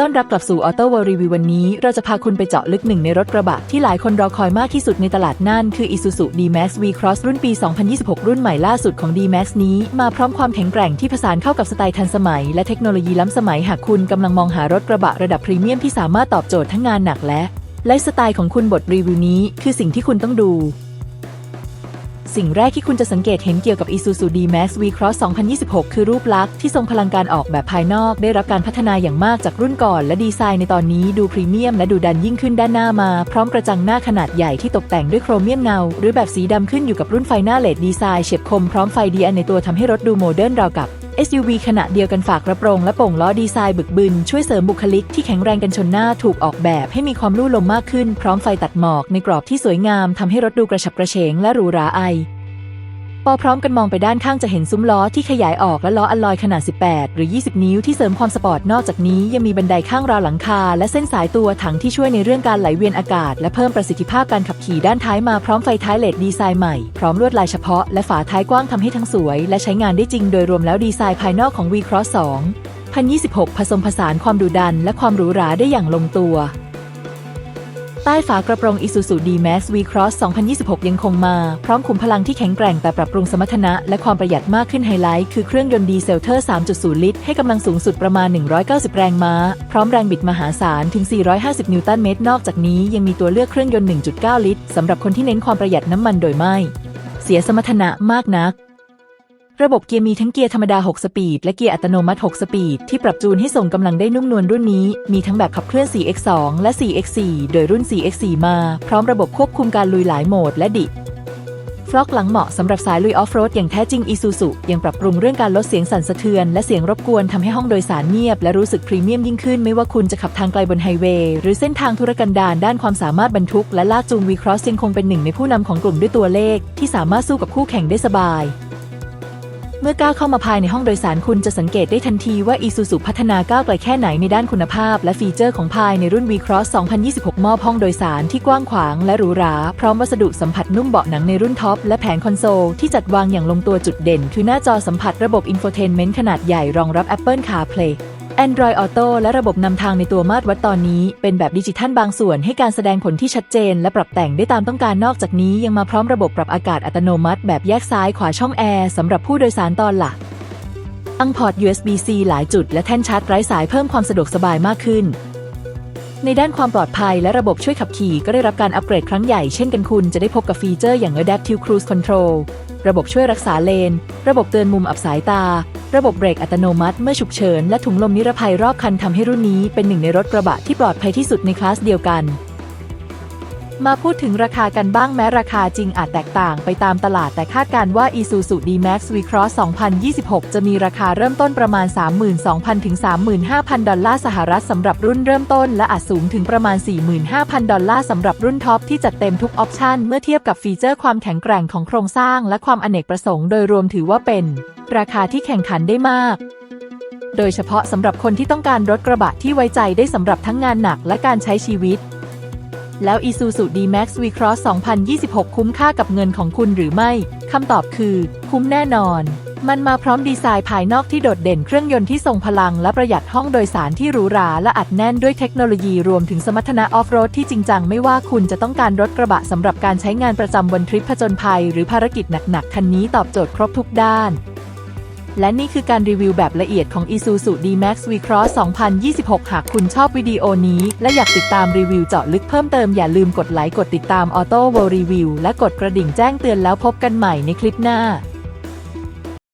ต้อนรับกลับสู่ Auto World Review วันนี้ เราจะพาคุณไปเจาะลึกหนึ่งในรถกระบะที่หลายคนรอคอยมากที่สุดในตลาดนั่นคือ Isuzu D-Max V-Cross รุ่นปี 2026 รุ่นใหม่ล่าสุดของ D-Max นี้มาพร้อมความแข็งแกร่งที่ผสานเข้ากับสไตล์ทันสมัย และเทคโนโลยีล้ำสมัยหากคุณกำลังมองหารถกระบะระดับพรีเมียมที่สามารถตอบโจทย์ทั้งงานหนักและไลฟ์สไตล์ของคุณบทรีวิวนี้ คือสิ่งที่คุณต้องดู สิ่งแรกที่คุณจะสังเกตเห็นเกี่ยวกับ Isuzu D-Max V-Cross 2026 คือรูปลักษณ์ที่ทรงพลังการออกแบบภายนอก ได้รับการพัฒนาอย่างมากจากรุ่นก่อน และดีไซน์ในตอนนี้ดูพรีเมียมและดูดันยิ่งขึ้นด้านหน้ามา พร้อมกระจังหน้าขนาดใหญ่ที่ตกแต่งด้วยโครเมียมเงา หรือแบบสีดำขึ้นอยู่กับรุ่นไฟหน้าเลดดีไซน์เฉียบคมพร้อมไฟดีอันในตัวทำให้รถดูโมเดิร์นราวกับ SUV ขณะเดียวกันฝากกระโปรงและโป่งล้อดีไซน์บึกบึน ช่วยเสริมบุคลิกที่แข็งแรงกันชนหน้าถูกออกแบบให้มีความลู่ลมมากขึ้น พร้อมไฟตัดหมอกในกรอบที่สวยงามทำให้รถดูกระฉับกระเฉงและหรูหราไอ พอพร้อมกันมองไปด้านข้างจะเห็นซุ้มล้อที่ขยายออกและล้ออัลลอยขนาด 18 หรือ 20 นิ้วที่เสริมความสปอร์ตนอกจากนี้ยังมีบันไดข้างราวหลังคา และเส้นสายตัวถังที่ช่วยในเรื่องการไหลเวียนอากาศ และเพิ่มประสิทธิภาพการขับขี่ด้านท้ายมาพร้อมไฟท้ายเลดดีไซน์ใหม่พร้อมลวดลายเฉพาะและฝาท้ายกว้างทำให้ทั้งสวย และใช้งานได้จริงโดยรวมแล้วดีไซน์ภายนอกของ V-Cross 2 2026 ผสมผสานความดุดัน และความหรูหราได้อย่างลงตัว ใต้ฝากระโปรง Isuzu D-Max V-Cross 2026 ยังคงมา พร้อมขุมพลังที่แข็งแกร่งแต่ปรับปรุงสมรรถนะ และความประหยัดมากขึ้นไฮไลท์ คือเครื่องยนต์ดีเซลเทอร์ 3.0 ลิตร ให้กำลังสูงสุดประมาณ 190 แรงม้า พร้อมแรงบิดมหาศาลถึง 450 นิวตันเมตร นอกจากนี้ยังมีตัวเลือกเครื่องยนต์ 1.9 ลิตรสำหรับคนที่เน้นความประหยัดน้ำมันโดยไม่ เสียสมรรถนะมากนัก ระบบเกียร์มีทั้งเกียร์ธรรมดา 6 สปีด และเกียร์อัตโนมัติ 6 สปีด ที่ปรับจูนให้ส่งกำลังได้นุ่มนวลรุ่นนี้ มีทั้งแบบขับเคลื่อน 4x2 และ 4x4 โดยรุ่น 4x4 มา พร้อมระบบควบคุมการลุยหลายโหมดและดิฟลอกหลังเหมาะสำหรับสายลุยออฟโรดอย่างแท้จริง Isuzu ยังปรับปรุงเรื่องการลดเสียงสั่นสะเทือน และเสียงรบกวนทำให้ห้องโดยสารเงียบ และรู้สึกพรีเมียมยิ่งขึ้นไม่ว่าคุณจะขับทางไกลบนไฮเวย์หรือเส้นทางธุรกันดารด้านความสามารถบรรทุก และลากจูง V-Cross ยังคงเป็นหนึ่งในผู้นำของกลุ่มด้วยตัวเลข ที่สามารถสู้กับคู่แข่งได้สบาย เมื่อก้าวเข้ามาภายในห้องโดยสารคุณจะสังเกตได้ทันทีว่า Isuzu พัฒนาก้าวไกลแค่ไหนในด้านคุณภาพ และฟีเจอร์ของภายในรุ่น V-Cross 2026 มอบห้องโดยสารที่กว้างขวางและหรูหรา พร้อมวัสดุสัมผัสนุ่มเบาะหนังในรุ่นท็อปและแผงคอนโซลที่จัดวางอย่างลงตัวจุดเด่น คือหน้าจอสัมผัสระบบอินโฟเทนเมนต์ขนาดใหญ่รองรับ Apple CarPlay Android Auto และระบบนำทางในตัวมาตรวัดตอนนี้ เป็นแบบดิจิทัลบางส่วนให้การแสดงผลที่ชัดเจน และปรับแต่งได้ตามต้องการนอกจากนี้ยังมาพร้อมระบบปรับอากาศอัตโนมัติ แบบแยกซ้ายขวาช่องแอร์สำหรับผู้โดยสารตอนหลักอังพอร์ต USB-C หลายจุดและแท่นชาร์จไร้สายเพิ่มความสะดวกสบายมากขึ้น ในด้านความปลอดภัยและระบบช่วยขับขี่ก็ได้รับการอัปเกรดครั้งใหญ่เช่นกันคุณจะได้พบกับฟีเจอร์อย่าง Adaptive Cruise Control ระบบช่วยรักษาเลน ระบบเตือนมุมอับสายตา ระบบเบรกอัตโนมัติเมื่อฉุกเฉิน และถุงลมนิรภัยรอบคันทำให้รุ่นนี้เป็นหนึ่งในรถกระบะที่ปลอดภัยที่สุดในคลาสเดียวกัน มาพูดถึงราคากันบ้างแม้ราคาจริงอาจแตกต่างไปตามตลาดแต่คาดการว่า Isuzu D-Max V-Cross 2026 จะมีราคาเริ่มต้นประมาณ 32,000 ถึง 35,000 ดอลลาร์สหรัฐสำหรับรุ่นเริ่มต้น และอาจสูงถึงประมาณ 45,000 ดอลลาร์สำหรับรุ่นท็อปที่จัดเต็มทุกออปชันเมื่อเทียบกับฟีเจอร์ความแข็งแกร่งของโครงสร้างและความอเนกประสงค์โดยรวมถือว่าเป็น ราคาที่แข่งขันได้มากโดยเฉพาะสำหรับคนที่ต้องการรถกระบะที่ไว้ใจได้สำหรับทั้งงานหนักและการใช้ชีวิต แล้ว Isuzu D-Max V-Cross 2026 คุ้มค่ากับเงินของคุณหรือไม่ คำตอบคือ คุ้มแน่นอน มันมาพร้อมดีไซน์ภายนอกที่โดดเด่นเครื่องยนต์ที่ทรงพลังและประหยัดห้องโดยสารที่หรูหราและอัดแน่นด้วยเทคโนโลยีรวมถึงสมรรถนะออฟโรดที่จริงจังไม่ว่าคุณจะต้องการรถกระบะสำหรับการใช้งานประจำวันทริปผจญภัย หรือภารกิจหนักๆคันนี้ตอบโจทย์ครบทุกด้าน และนี่คือการรีวิวแบบละเอียดของ Isuzu D-Max V-Cross 2026 หากคุณชอบวิดีโอนี้ และอยากติดตามรีวิวเจาะลึกเพิ่มเติมอย่าลืมกดไลค์กดติดตาม Auto World Review และกดกระดิ่งแจ้งเตือนแล้วพบกันใหม่ในคลิปหน้า